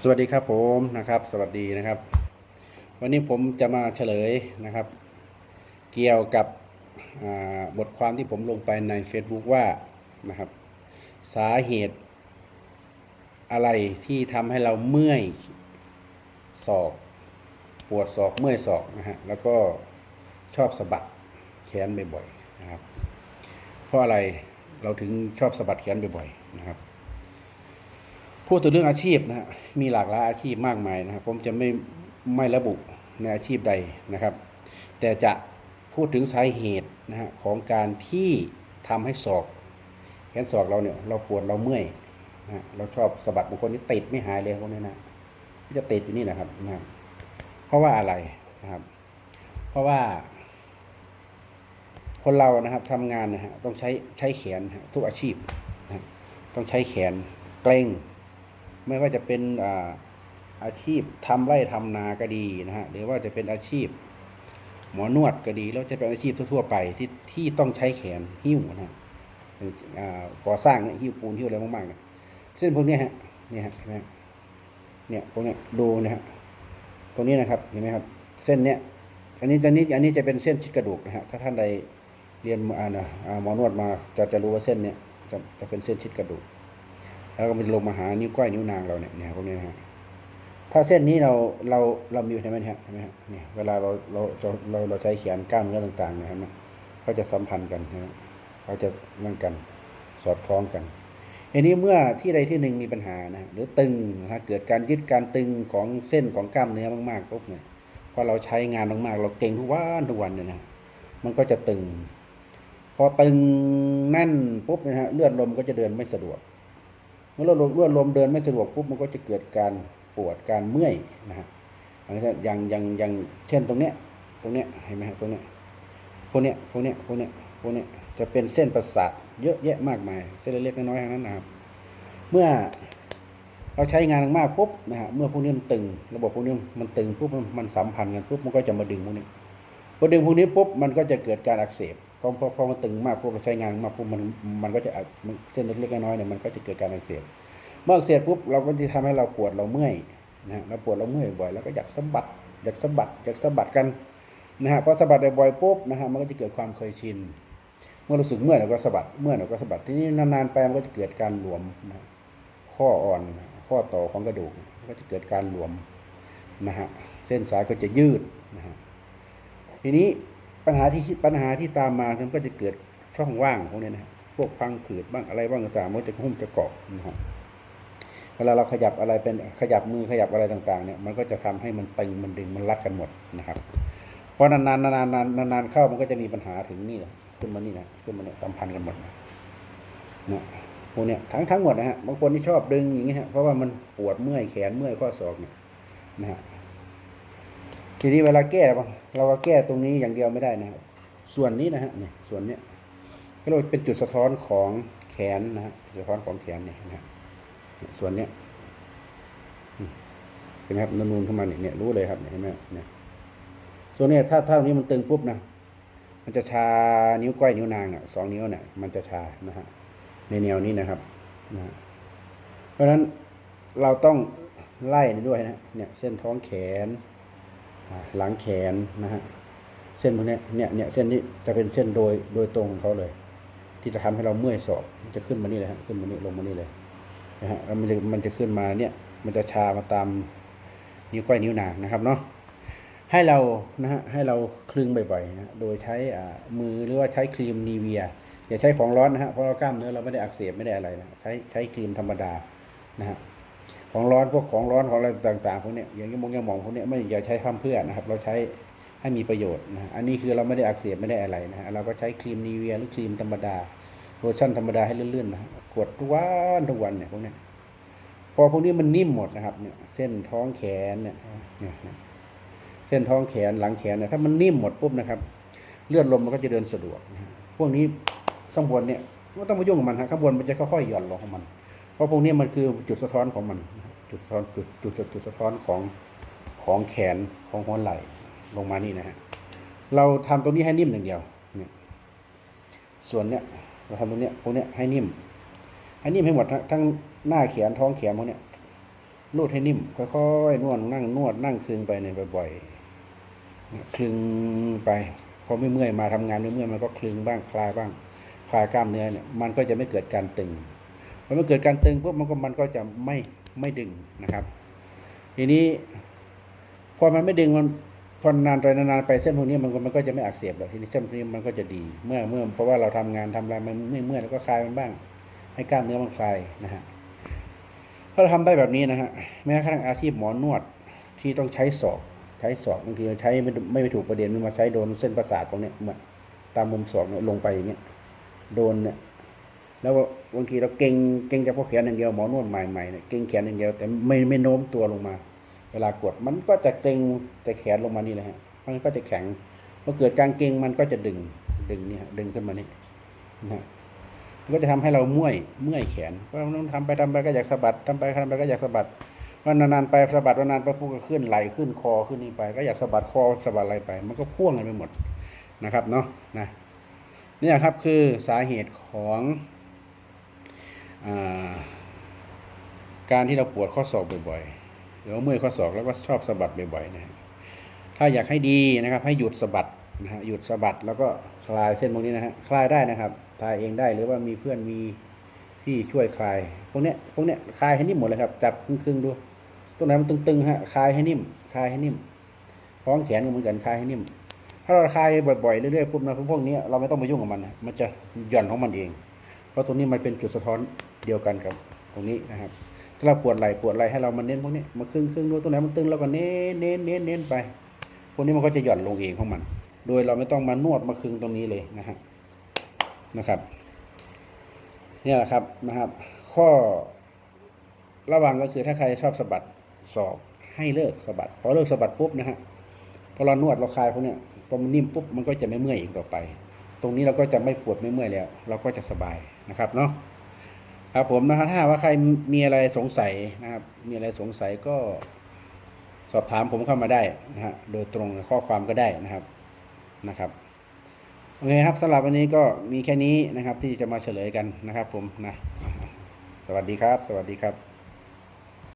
สวัสดีครับผมนะครับ สวัสดีนะครับ วันนี้ผมจะมาเฉลยนะครับ เกี่ยวกับบทความที่ผมลงไปใน Facebook ว่านะครับ สาเหตุอะไรที่ทำให้เราเมื่อยศอก ปวดศอกเมื่อยศอกนะฮะแล้วก็ชอบสะบัดแขนบ่อยๆนะครับ เพราะอะไรเราถึงชอบสะบัดแขนบ่อยๆนะครับ พูดถึงเรื่องอาชีพนะฮะมีหลากหลายอาชีพมากมายนะครับ ผมจะไม่ไม่ระบุในอาชีพใดนะครับ แต่จะพูดถึงสาเหตุนะฮะของการที่ทำให้ศอกแขนศอกเราเนี่ยเราปวดเราเมื่อยนะเราชอบสะบัดบางคนนี่ติดไม่หายเลยพวกนี้นะที่จะติดอยู่นี่นะครับนะครับเพราะว่าอะไรนะครับ เพราะว่า คนเรานะครับทำงานนะฮะต้องใช้ใช้แขนทุกอาชีพนะฮะต้องใช้แขนเกร็ง ไม่ว่าจะเป็นอาชีพทำไร่ทำนาก็ดีนะฮะหรือว่าจะเป็นอาชีพ หมอนวดก็ดีแล้วจะเป็นอาชีพทั่วๆไปที่ที่ต้องใช้แขนหิ้วนะฮะอ่าก่อสร้างเนี่ยหิ้วปูนหิ้วอะไรมากๆเนี่ยเส้นพวกนี้ฮะเนี่ยฮะเห็นไหมเนี่ยพวกนี้ดูนะฮะตรงนี้นะครับเห็นไหมครับ เส้นเนี้ยอันนี้อันนี้อันนี้จะเป็นเส้นชิดกระดูกนะฮะถ้าท่านใดเรียนอ่านะอ่าหมอนวดมาจะจะรู้ว่าเส้นเนี้ยจะจะเป็นเส้นชิดกระดูก แล้วก็มันลงมาหานิ้วก้อยนิ้วนางเราเนี่ยเนี่ยพวกนี้นะฮะถ้าเส้นนี้เราเราเรามีใช่ไหมฮะเห็นไหมฮะเนี่ยเวลาเราเราเราเราเราใช้แขนกล้ามเนื้อต่างๆเนี่ยเห็นไหมเขาจะสัมพันธ์กันนะฮะเขาจะนั่นกันสอดคล้องกันทีนี้เมื่อที่ใดที่หนึ่งมีปัญหานะหรือตึงนะฮะเกิดการยึดการตึงของเส้นของกล้ามเนื้อมากๆปุ๊บเนี่ยพอเราใช้งานมากๆเราเก่งทุกวันทุกวันเนี่ยนะมันก็จะตึง พอตึงแน่นปุ๊บนะฮะเลือดลมก็จะเดินไม่สะดวก เมื่อเราเลือดลมเดินไม่สะดวกปุ๊บมันก็จะเกิดการปวดการเมื่อยนะฮะอันนี้อย่างอย่างอย่างเช่นตรงเนี้ยตรงเนี้ยเห็นไหมฮะตรงเนี้ยพวกเนี้ยพวกเนี้ยพวกเนี้ยพวกเนี้ยจะเป็นเส้นประสาทเยอะแยะมากมาย เส้นเล็กๆน้อยๆทั้งนั้นนะครับ เมื่อเราใช้งานมากปุ๊บนะฮะเมื่อพวกนี้มันตึง ระบบพวกนี้มันตึงปุ๊บมันมันสัมพันธ์กันปุ๊บมันก็จะมาดึงพวกนี้พอดึงพวกนี้ปุ๊บมันก็จะเกิดการอักเสบ พอพอพอมันตึงมากปุ๊บเราใช้งานมากปุ๊บมันมันก็จะเส้นเล็กๆน้อยๆเนี่ยมันก็จะเกิดการอักเสบเมื่ออักเสบปุ๊บเราก็จะทำให้เราปวดเราเมื่อยนะฮะเราปวดเราเมื่อยบ่อยแล้วก็อยากสะบัดอยากสะบัดอยากสะบัดกันนะฮะพอสะบัดบ่อยๆปุ๊บนะฮะมันก็จะเกิดความเคยชินเมื่อรู้สึกเมื่อยเราก็สะบัดเมื่อยเราก็สะบัดทีนี้นานๆไปมันก็จะเกิดการหลวมนะข้ออ่อนข้อต่อของกระดูกก็จะเกิดการหลวมนะฮะเส้นสายก็จะยืดนะฮะทีนี้ ปัญหาที่ปัญหาที่ตามมามันก็จะเกิดช่องว่างพวกนี้นะฮะพวกพังผืดบ้างอะไรบ้างต่างๆมันจะหุ้มจะเกาะนะฮะเวลาเราขยับอะไรเป็นขยับมือขยับอะไรต่างๆเนี่ยมันก็จะทำให้มันตึงมันดึงมันรัดกันหมดนะครับเพราะนานๆนานๆนานๆนานๆเข้ามันก็จะมีปัญหาถึงนี่แหละขึ้นมานี่นะขึ้นมาเนี่ยสัมพันธ์กันหมดนะเนี่ยพวกเนี้ยทั้งทั้งหมดนะฮะบางคนที่ชอบดึงอย่างเงี้ยฮะเพราะว่ามันปวดเมื่อยแขนเมื่อยข้อศอกเนี่ยนะฮะ ทีนี้เวลาแก้เราก็แก้ตรงนี้อย่างเดียวไม่ได้นะครับ ส่วนนี้นะฮะเนี่ยส่วนเนี้ยก็เราเป็นจุดสะท้อนของแขนนะฮะสะท้อนของแขนเนี่ยนะฮะส่วนเนี้ยเห็นไหมครับนูนๆขึ้นมาเนี่ยเนี่ยรู้เลยครับเห็นไหมเนี่ยส่วนเนี้ยถ้าถ้าตรงนี้มันตึงปุ๊บนะมันจะชานิ้วก้อยนิ้วนางอะสองนิ้วเนี่ยมันจะชานะฮะในแนวนี้นะครับนะเพราะฉะนั้นเราต้องไล่ด้วยนะเนี่ยเส้นท้องแขน หลังแขนนะฮะเส้นพวกนี้เนี่ยเนี่ยเส้นนี้จะเป็นเส้นโดยโดยตรงของเขาเลย ที่จะทำให้เราเมื่อยศอกจะขึ้นมานี่เลยฮะขึ้นมานี่ลงมานี่เลยนะฮะแล้วมันจะมันจะขึ้นมาเนี่ย มันจะชามาตามนิ้วก้อยนิ้วนางนะครับเนาะให้เรานะฮะให้เราคลึงบ่อยๆนะโดยใช้อ่ามือหรือว่าใช้ครีมนีเวียอย่าใช้ของร้อนนะฮะเพราะเรากล้ามเนื้อเราไม่ได้อักเสบไม่ได้อะไรนะใช้ใช้ครีมธรรมดานะฮะ ของร้อนพวกของร้อนของอะไรต่างๆพวกเนี้ยอย่างยี่มงยางหมองพวกเนี้ยไม่อย่าใช้พร่ำเพื่อนะครับ เราใช้ให้มีประโยชน์นะอันนี้คือเราไม่ได้อักเสบไม่ได้อะไรนะฮะเราก็ใช้ครีมนีเวียหรือครีมธรรมดาโลชั่นธรรมดาให้เลื่อนๆนะกดทุกวันทุกวันเนี่ยพวกเนี้ยพอพวกนี้มันนิ่มหมดนะครับเนี่ย เส้นท้องแขนเนี่ยเนี่ยเส้นท้องแขนหลังแขนเนี่ยถ้ามันนิ่มหมดปุ๊บนะครับ เลือดลมมันก็จะเดินสะดวกนะพวกนี้ข้างบนเนี่ยไม่ต้องไปยุ่งกับมันฮะข้างบนมันจะค่อยๆหย่อนลงของมัน เพราะพวกนี้มันคือจุดสะท้อนของมัน จุดสะท้อนจุดจุดจุดสะท้อนของของแขนของหัวไหล่ลงมานี่นะฮะเราทำตรงนี้ให้นิ่มอย่างเดียวเนี่ยส่วนเนี้ยเราทำตรงเนี้ยพวกเนี้ยให้นิ่ม ให้นิ่มให้หมดทั้งหน้าแขนท้องแขนพวกเนี้ยรูดให้นิ่มค่อยๆนวดนั่งนวดนั่งคลึงไปเนี่ยบ่อยๆคลึงไปพอไม่เมื่อยมาทำงานไม่เมื่อยมันก็คลึงบ้างคลายบ้างคลายกล้ามเนื้อเนี่ยมันก็จะไม่เกิดการตึง พอมันเกิดการตึงปุ๊บมันก็มันก็จะไม่ไม่ดึงนะครับ ทีนี้พอมันไม่ดึงมันพอนานไปนานๆไปเส้นพวกนี้มันก็มันก็จะไม่อักเสบหรอกทีนี้เส้นพวกนี้มันก็จะดี เมื่อเมื่อเพราะว่าเราทำงานทำอะไรมันไม่เมื่อยแล้วก็คลายมันบ้าง ให้กล้ามเนื้อมันคลายนะฮะถ้าเราทำได้แบบนี้นะฮะแม้กระทั่งอาชีพหมอนวดที่ต้องใช้ศอกใช้ศอกบางทีเราใช้ไม่ไม่ไปถูกประเด็นมันมาใช้โดนเส้นประสาทตรงเนี้ยมาตามมุมศอกเนี่ยลงไปอย่างเงี้ยโดนเนี่ย แล้วบางทีเราเก่งเก่งเฉพาะแขนอย่างเดียวหมอนวดใหม่ๆเนี่ยเก่งแขนอย่างเดียวแต่ไม่ไม่โน้มตัวลงมา เวลากดมันก็จะเกร็งแต่แขนลงมานี่แหละฮะมันก็จะแข็งพอเกิดการเกร็งมันก็จะดึงดึงนี่ฮะดึงขึ้นมานี่นะฮะมันก็จะทำให้เราเมื่อยเมื่อยแขนเพราะมันทำไปทำไปก็อยากสะบัดทำไปทำไปก็อยากสะบัดวันนานๆไปสะบัดวันนานไปปุ๊บก็ขึ้นไหลขึ้นคอขึ้นนี่ไป ก็อยากสะบัดคอสะบัดอะไรไป มันก็พ่วงกันไปหมดนะครับเนาะนะนี่ครับคือสาเหตุของ การที่เราปวดข้อศอกบ่อยๆหรือว่าเมื่อยข้อศอกแล้วก็ชอบสะบัดบ่อยๆนะฮะถ้าอยากให้ดีนะครับ ให้หยุดสะบัดนะฮะหยุดสะบัดแล้วก็คลายเส้นพวกนี้นะฮะคลายได้นะครับคลายเองได้หรือว่ามีเพื่อนมีพี่ช่วยคลายพวกเนี้ยพวกเนี้ยคลายให้นิ่มหมดเลยครับ จับครึ่งๆดูตรงไหนมันตึงๆฮะคลายให้นิ่มคลายให้นิ่มท้องแขนก็เหมือนกันคลายให้นิ่ม ถ้าเราคลายบ่อยๆเรื่อยๆปุ๊บนะพวกนี้เราไม่ต้องไปยุ่งกับมันนะมันจะหย่อนของมันเอง เพราะตรงนี้มันเป็นจุดสะท้อน เดียวกันกับตรงนี้นะครับถ้าเราปวดไหล่ปวดอะไรให้เรามาเน้นพวกนี้มาครึ่งครึ่งดูตรงไหนมันตึงเราก็เน้นเน้นเน้นเน้นไป พวกนี้มันก็จะหย่อนลงเองของมัน โดยเราไม่ต้องมานวดมาคลึงตรงนี้เลยนะฮะนะครับนี่แหละครับนะครับ ข้อระวังก็คือถ้าใครชอบสะบัดศอกให้เลิกสะบัดพอเลิกสะบัดปุ๊บนะฮะพอเรานวดเราคลายพวกเนี้ยพอมันนิ่มปุ๊บมันก็จะไม่เมื่อยอีกต่อไป ตรงนี้เราก็จะไม่ปวดไม่เมื่อยแล้ว เราก็จะสบายนะครับเนาะ ครับผมนะครับถ้าว่าใครมีอะไรสงสัยนะครับ มีอะไรสงสัยก็สอบถามผมเข้ามาได้นะฮะโดยตรงข้อความก็ได้นะครับนะครับโอเคครับสำหรับวันนี้ก็มีแค่นี้นะครับที่จะมาเฉลยกันนะครับ ผมนะสวัสดีครับ สวัสดีครับ